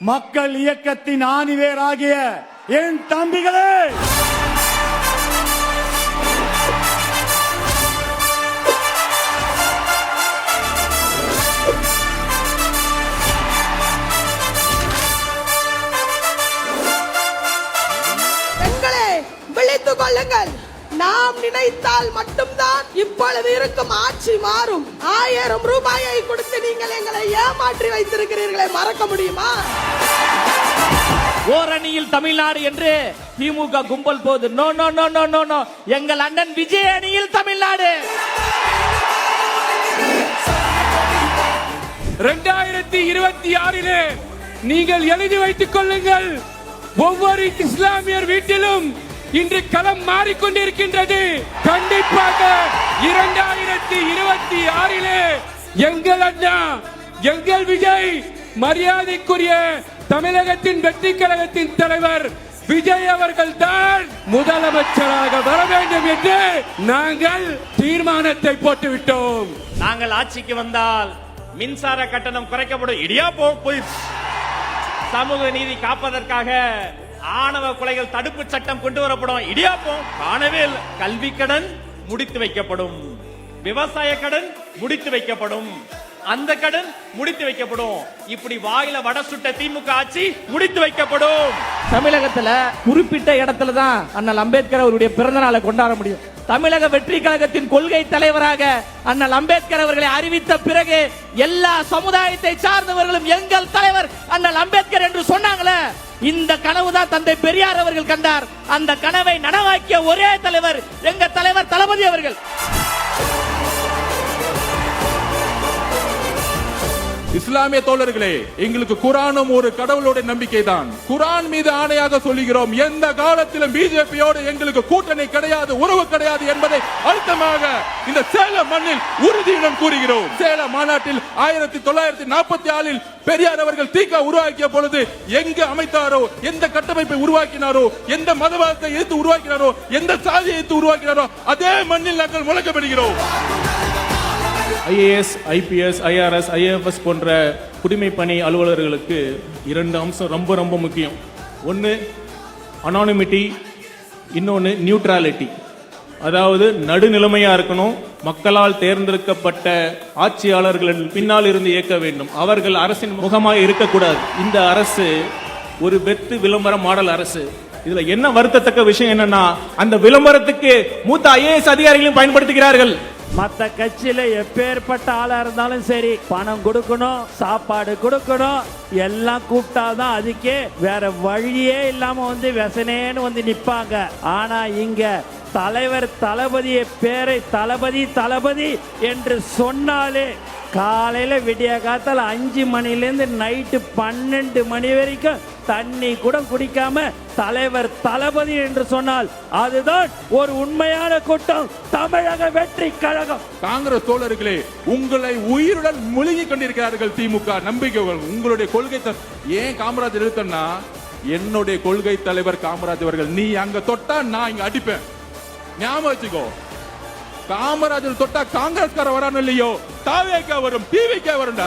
மக்கள் இயக்கத்தின் ஆணிவேராகிய என் தம்பிகளே! பெண்களே கொள்ளுங்கள். நாம் நினைத்தால் மட்டும்தான் இப்பொழுது இருக்கும் ஆட்சி மாறும். ஆயிரம் ரூபாயை கொடுத்து நீங்கள் எங்களை ஏமாற்றி வைத்திருக்கிறீர்களே மறக்க முடியுமா? ஓரணியில் தமிழ்நாடு என்று திமுக கும்பல் போது. No no no no no no. எங்கள் அண்ணன் விஜய் அணியில் தமிழ்நாடு. ரெண்டாயிரத்தி இருபத்தி ஆறிலே நீங்கள் எழுதி வைத்துக் கொள்ளுங்கள். ஒவ்வொரு இஸ்லாமியர் வீட்டிலும் இன்று களம் மாறிக்கொண்டிருக்கின்றது. கண்டிப்பாக இரண்டாயிரத்தி இருபத்தி ஆறிலே எங்கள் அண்ணா எங்கள் விஜய் மரியாதைக்குரிய தமிழகத்தின் வெற்றி கழகத்தின் தலைவர் விஜய் அவர்கள் தான் முதலமைச்சராக வர வேண்டும் என்று நாங்கள் தீர்மானத்தை போட்டுவிட்டோம். நாங்கள் ஆட்சிக்கு வந்தால் மின்சார கட்டணம் குறைக்கப்படும். இடியா போய் சமூக நீதி காப்பதற்காக ஆணவ கொலைகள் தடுப்பு சட்டம் கொண்டு வரப்படும். இடியாப்போம் காணவே கல்வி கடன் முடித்து வைக்கப்படும். விவசாய கடன் முடித்து வைக்கப்படும். அந்த கடன் முடித்து வைக்கப்படும். இப்படி வாயில வட சுட்ட திமுக ஆட்சி முடித்து வைக்கப்படும். தமிழகத்துல குறிப்பிட்ட இடத்துல தான் அண்ணல் அம்பேத்கர் அவருடைய பிறந்த நாளை கொண்டாட முடியும். தமிழக வெற்றி கழகத்தின் கொள்கை தலைவராக அண்ணல் அம்பேத்கர் அவர்களை அறிவித்த பிறகு எல்லா சமுதாயத்தை சார்ந்தவர்களும் எங்கள் தலைவர் அண்ணல் அம்பேத்கர் என்று சொன்னாங்களே இந்த கனவு தான் தந்தை பெரியார் அவர்கள் கண்டார். அந்த கனவை நனவாக்கிய ஒரே தலைவர் எங்க தலைவர் தளபதி அவர்கள். இஸ்லாமிய தோழர்களே எங்களுக்கு குரானும் ஒரு கடவுளுடைய நம்பிக்கை தான் குரான் மீது ஆணையாக சொல்லுகிறோம் எந்த காலத்திலும் பிஜேபியோடு எங்களுக்கு கூட்டணி கிடையாது உறவு கிடையாது என்பதை அழுத்தமாக இந்த சேலம் மண்ணில் உறுதியுடன் கூறுகிறோம். சேலம் மாநாட்டில் ஆயிரத்தி தொள்ளாயிரத்தி நாற்பத்தி ஆறில் பெரியார் அவர்கள் தீக்கா உருவாக்கிய பொழுது எங்கு அமைத்தாரோ எந்த கட்டமைப்பை உருவாக்கினாரோ எந்த மதவாதத்தை எதிர்த்து உருவாக்கினாரோ எந்த சாதியை எதிர்த்து உருவாக்கினாரோ அதே மண்ணில் நாங்கள் முழக்கப்படுகிறோம். ஐஏஎஸ் ஐபிஎஸ் ஐஆர்எஸ் ஐஎஃப்எஸ் போன்ற குடிமை பணி அலுவலர்களுக்கு இரண்டு அம்சம் ரொம்ப ரொம்ப முக்கியம். ஒன்று அனானிமிட்டி இன்னொன்று நியூட்ரலிட்டி அதாவது நடுநிலைமையாக இருக்கணும் மக்களால் தேர்ந்தெடுக்கப்பட்ட ஆட்சியாளர்களின் பின்னால் இருந்து இயக்க வேண்டும். அவர்கள் அரசின் முகமாக இருக்கக்கூடாது. இந்த அரசு ஒரு வெத்து விளம்பர மாடல் அரசு. இதுல என்ன வருத்தத்தக்க விஷயம் என்னன்னா அந்த விளம்பரத்துக்கு மூத்த ஐஏஎஸ் அதிகாரிகளையும் பயன்படுத்துகிறார்கள். மத்த கட்சியில எப்பேற்பட்ட ஆளா இருந்தாலும் சரி பணம் கொடுக்கணும் சாப்பாடு கொடுக்கணும் எல்லாம் கூப்பிட்டாதான் அதுக்கே வேற வழியே இல்லாம வந்து விசனேன்னு வந்து நிப்பாங்க. ஆனா இங்க தலைவர் தளபதியை பேரை தளபதி தளபதி என்று சொன்னாலே காலையில் விடிய காத்தால் அஞ்சு மணிலேருந்து நைட்டு பன்னெண்டு மணி வரைக்கும் தண்ணி கூட குடிக்காம தலைவர் தளபதி என்று சொன்னால் அதுதான் ஒரு உண்மையான கூட்டம். தமிழக வெற்றி கழகம். காங்கிரஸ் தோழர்களே உங்களை உயிருடன் முழுகி கொண்டிருக்கிறார்கள் திமுக. நம்பிக்கைகள் உங்களுடைய கொள்கை ஏன் காமராஜர் இருக்கன்னா என்னுடைய கொள்கை தலைவர் காமராஜ் அவர்கள் நீ அங்க தொட்டா நான் இங்க அடிப்பேன். ஞாபகம் வச்சுக்கோ காமராஜர் தொட்டா காங்கிரஸ்கார வரான்னு இல்லையோ? தாவேக்கா வரும் டிவிக்கா வரும்டா.